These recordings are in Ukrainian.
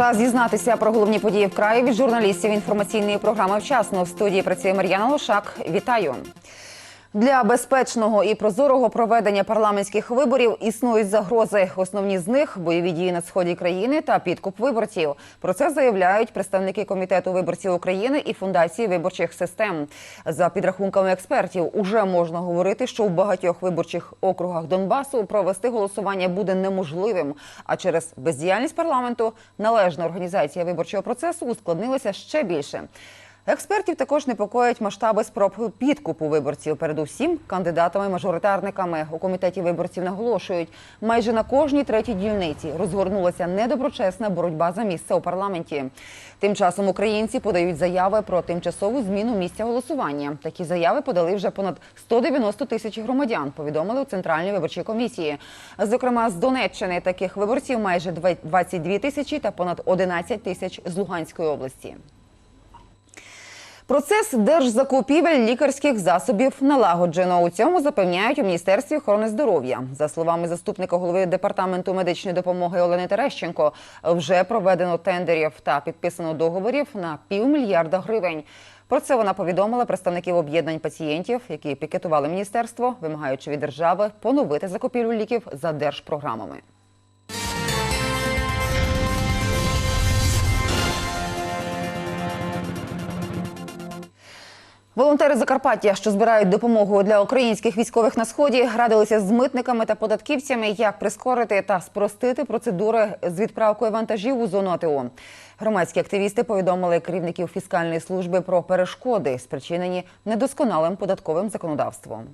Час дізнатися про головні події в краї від журналістів інформаційної програми вчасно. В студії працює Мар'яна Лошак. Вітаю. Для безпечного і прозорого проведення парламентських виборів існують загрози. Основні з них бойові дії на сході країни та підкуп виборців. Про це заявляють представники комітету виборців України і фундації виборчих систем. За підрахунками експертів, уже можна говорити, що в багатьох виборчих округах Донбасу провести голосування буде неможливим. А через бездіяльність парламенту належна організація виборчого процесу ускладнилася ще більше. Експертів також непокоять масштаби спроб підкупу виборців. Передусім, кандидатами-мажоритарниками у комітеті виборців наголошують, майже на кожній третій дільниці розгорнулася недоброчесна боротьба за місце у парламенті. Тим часом українці подають заяви про тимчасову зміну місця голосування. Такі заяви подали вже понад 190 тисяч громадян. Повідомили у центральній виборчій комісії. Зокрема, з Донеччини таких виборців майже 22 тисячі та понад 11 тисяч з Луганської області. Процес держзакупівель лікарських засобів налагоджено. У цьому запевняють у міністерстві охорони здоров'я. За словами заступника голови департаменту медичної допомоги Олени Терещенко, вже проведено тендерів та підписано договорів на півмільярда гривень. Про це вона повідомила представників об'єднань пацієнтів, які пікетували міністерство, вимагаючи від держави поновити закупівлю ліків за держпрограмами. Волонтери Закарпаття, що збирають допомогу для українських військових на сході, радилися з митниками та податківцями, як прискорити та спростити процедури з відправкою вантажів у зону АТО. Громадські активісти повідомили керівників фіскальної служби про перешкоди, спричинені недосконалим податковим законодавством.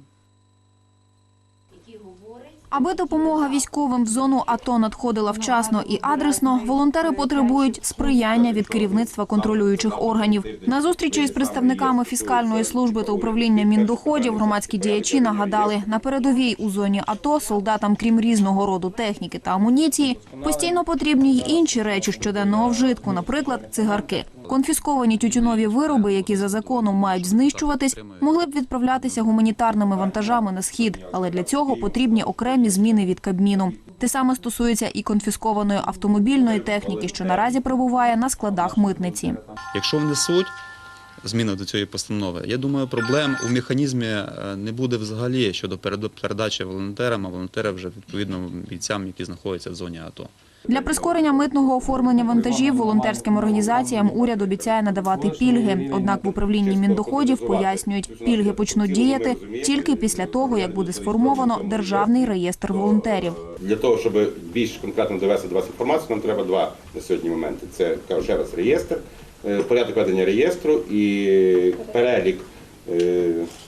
Аби допомога військовим в зону АТО надходила вчасно і адресно, волонтери потребують сприяння від керівництва контролюючих органів. На зустрічі з представниками фіскальної служби та управління міндоходів громадські діячі нагадали, на передовій у зоні АТО солдатам, крім різного роду техніки та амуніції, постійно потрібні й інші речі щоденного вжитку, наприклад, цигарки. Конфісковані тютюнові вироби, які за законом мають знищуватись, могли б відправлятися гуманітарними вантажами на схід, але для цього потрібні окремі зміни від Кабміну. Те саме стосується і конфіскованої автомобільної техніки, що наразі перебуває на складах митниці. Якщо внесуть зміни до цієї постанови, я думаю, проблем у механізмі е, не буде взагалі щодо перед- передачі волонтерам, а волонтери вже відповідно бійцям, які знаходяться в зоні АТО. Для прискорення митного оформлення вантажів волонтерським організаціям уряд обіцяє надавати пільги. Однак в управлінні міндоходів пояснюють, пільги почнуть діяти тільки після того, як буде сформовано державний реєстр волонтерів. Для того, щоб більш конкретно довести до вас інформацію, нам треба два на сьогодні моменти. Це кажу ще раз реєстр, е, порядок ведення реєстру і перелік е,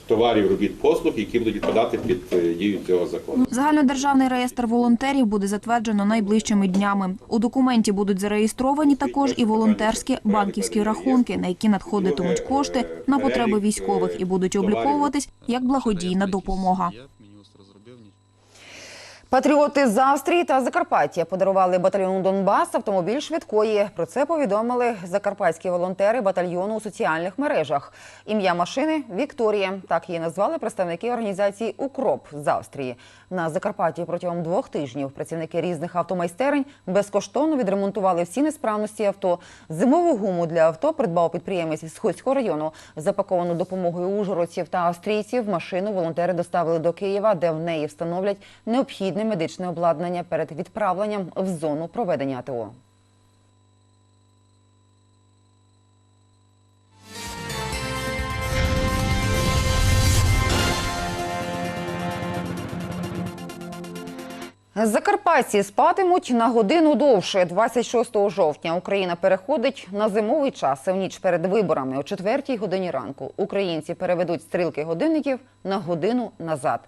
товарів, робіт, послуг, які будуть відпадати під е, дію цього закону. Загальнодержавний реєстр волонтерів буде затверджено найближчими днями. У документі будуть зареєстровані також і волонтерські банківські рахунки, на які надходитимуть кошти на потреби військових і будуть обліковуватись як благодійна допомога. Я б міністр зробив ні- Патріоти з Австрії та Закарпаття подарували батальйону Донбас автомобіль швидкої. Про це повідомили закарпатські волонтери батальйону у соціальних мережах. Ім'я машини Вікторія. Так її назвали представники організації Укроп з Австрії. На Закарпатті протягом двох тижнів працівники різних автомайстерень безкоштовно відремонтували всі несправності авто. Зимову гуму для авто придбав підприємець із Сходського району. Запаковану допомогою ужгородців та австрійців машину волонтери доставили до Києва, де в неї встановлять необхідне медичне обладнання перед відправленням в зону проведення АТО. Закарпатці спатимуть на годину довше. 26 жовтня Україна переходить на зимовий час. В ніч перед виборами о 4 годині ранку українці переведуть стрілки годинників на годину назад.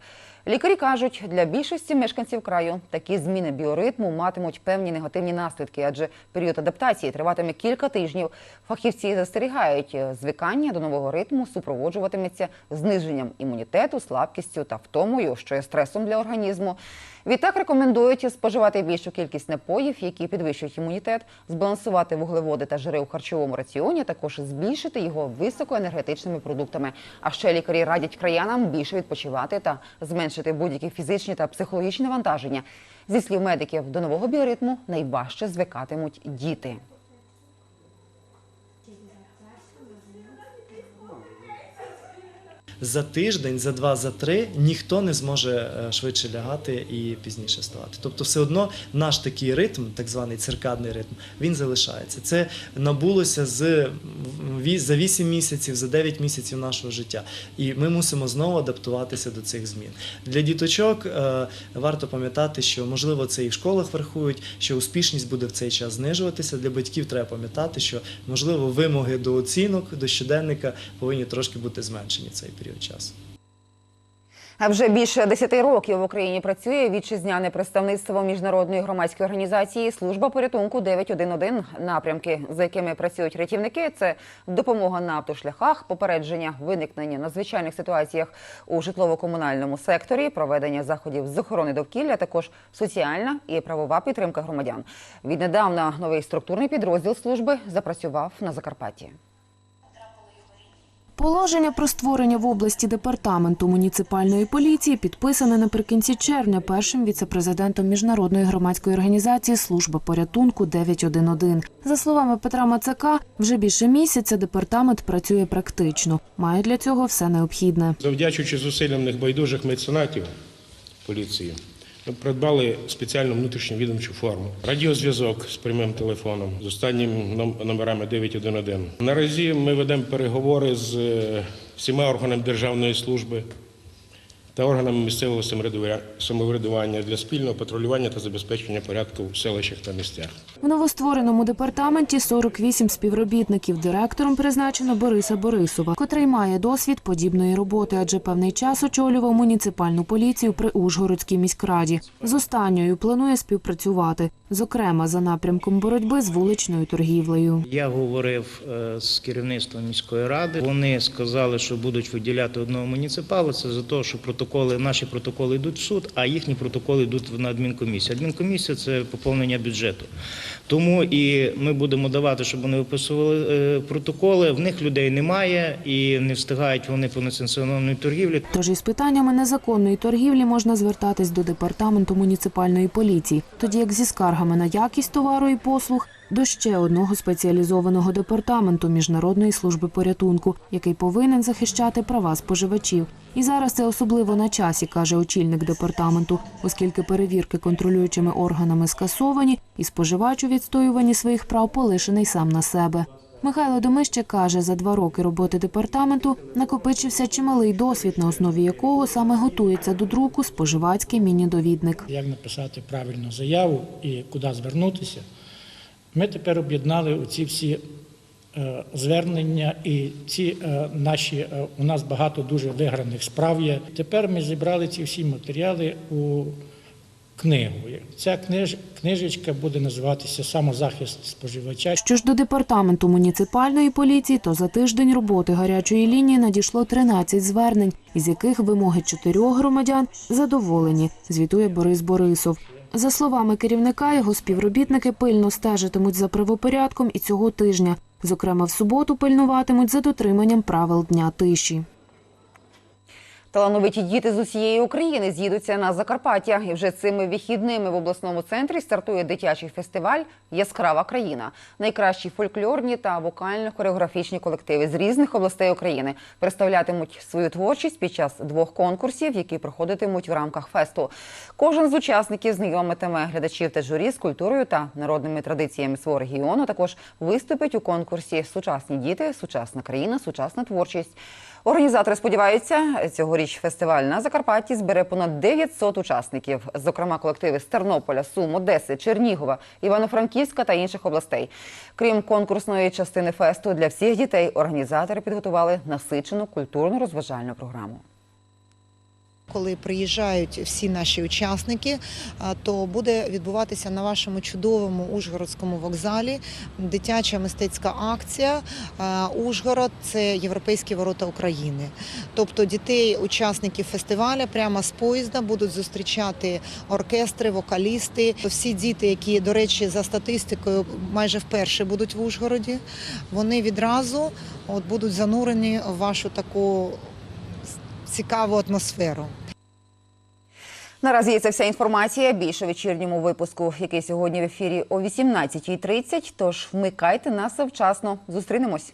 Лікарі кажуть, для більшості мешканців краю такі зміни біоритму матимуть певні негативні наслідки, адже період адаптації триватиме кілька тижнів. Фахівці застерігають, звикання до нового ритму супроводжуватиметься зниженням імунітету, слабкістю та втомою, що є стресом для організму. Відтак рекомендують споживати більшу кількість напоїв, які підвищують імунітет, збалансувати вуглеводи та жири у харчовому раціоні, також збільшити його високоенергетичними продуктами. А ще лікарі радять краянам більше відпочивати та зменшити будь-які фізичні та психологічні навантаження. Зі слів медиків, до нового біоритму найважче звикатимуть діти. За тиждень, за два, за три ніхто не зможе е, швидше лягати і пізніше ставати. Тобто, все одно наш такий ритм, так званий циркадний ритм, він залишається. Це набулося з за 8 місяців, за 9 місяців нашого життя. І ми мусимо знову адаптуватися до цих змін. Для діточок е, варто пам'ятати, що можливо це і в школах врахують, що успішність буде в цей час знижуватися. Для батьків треба пам'ятати, що можливо вимоги до оцінок, до щоденника повинні трошки бути зменшені цей період часу. А вже більше 10 років в Україні працює вітчизняне представництво міжнародної громадської організації Служба порятунку 911. Напрямки, за якими працюють рятівники, це допомога на автошляхах, попередження виникнення надзвичайних ситуаціях у житлово-комунальному секторі, проведення заходів з охорони довкілля, також соціальна і правова підтримка громадян. Віднедавна новий структурний підрозділ служби запрацював на Закарпатті. Положення про створення в області департаменту муніципальної поліції підписане наприкінці червня першим віцепрезидентом міжнародної громадської організації Служба порятунку 911. За словами Петра Мацака, вже більше місяця департамент працює практично, має для цього все необхідне. Завдячуючи зусиллям небайдужих меценатів поліції, придбали спеціальну внутрішню відомчу форму, радіозв'язок з прямим телефоном з останніми номерами 911. Наразі ми ведемо переговори з е, всіма органами державної служби та органами місцевого самоврядування- для спільного патрулювання та забезпечення порядку в селищах та місцях. В новоствореному департаменті 48 співробітників. Директором призначено Бориса Борисова, котрий має досвід подібної роботи, адже певний час очолював муніципальну поліцію при Ужгородській міськраді. З останньою планує співпрацювати, зокрема за напрямком боротьби з вуличною торгівлею. Я говорив е, з керівництвом міської ради. Вони сказали, що будуть виділяти одного муніципала. Це за те, що протоколи, наші протоколи йдуть в суд, а їхні протоколи йдуть на адмінкомісію. Адмінкомісія це поповнення бюджету. Тому і ми будемо давати, щоб вони виписували е, протоколи. В них людей немає і не встигають вони по несанкціонованій торгівлі. Тож із питаннями незаконної торгівлі можна звертатись до департаменту муніципальної поліції, тоді як зі скаргами на якість товару і послуг до ще одного спеціалізованого департаменту міжнародної служби порятунку, який повинен захищати права споживачів. І зараз це особливо на часі, каже очільник департаменту, оскільки перевірки контролюючими органами скасовані, і споживач у відстоюванні своїх прав полишений сам на себе. Михайло Домище каже, за два роки роботи департаменту накопичився чималий досвід, на основі якого саме готується до друку споживацький міні-довідник. як написати правильну заяву і куди звернутися. Ми тепер об'єднали оці всі е, звернення і ці е, наші, е, у нас багато дуже виграних справ є. Тепер ми зібрали ці всі матеріали у книгу. Ця книж, книжечка буде називатися Самозахист споживача. Що ж до департаменту муніципальної поліції, то за тиждень роботи гарячої лінії надійшло 13 звернень, із яких вимоги чотирьох громадян задоволені, звітує Борис Борисов. За словами керівника, його співробітники пильно стежитимуть за правопорядком і цього тижня. Зокрема, в суботу пильнуватимуть за дотриманням правил дня тиші. Талановиті діти з усієї України з'їдуться на Закарпаття. І вже цими вихідними в обласному центрі стартує дитячий фестиваль Яскрава країна. Найкращі фольклорні та вокально-хореографічні колективи з різних областей України представлятимуть свою творчість під час двох конкурсів, які проходитимуть в рамках фесту. Кожен з учасників знайомитиме глядачів та журі з культурою та народними традиціями свого регіону. Також виступить у конкурсі Сучасні діти, сучасна країна, сучасна творчість. Організатори сподіваються, цьогоріч фестиваль на Закарпатті збере понад 900 учасників, зокрема колективи з Тернополя, Сум, Одеси, Чернігова, Івано-Франківська та інших областей. Крім конкурсної частини фесту, для всіх дітей організатори підготували насичену культурно-розважальну програму. Коли приїжджають всі наші учасники, то буде відбуватися на вашому чудовому Ужгородському вокзалі дитяча мистецька акція Ужгород це Європейські ворота України. Тобто дітей, учасників фестиваля, прямо з поїзда будуть зустрічати оркестри, вокалісти. Всі діти, які, до речі, за статистикою майже вперше будуть в Ужгороді, вони відразу от, будуть занурені в вашу таку цікаву атмосферу. Наразі це вся інформація. Більше вечірньому випуску, який сьогодні в ефірі о 18.30. Тож вмикайте нас завчасно. Зустрінемось.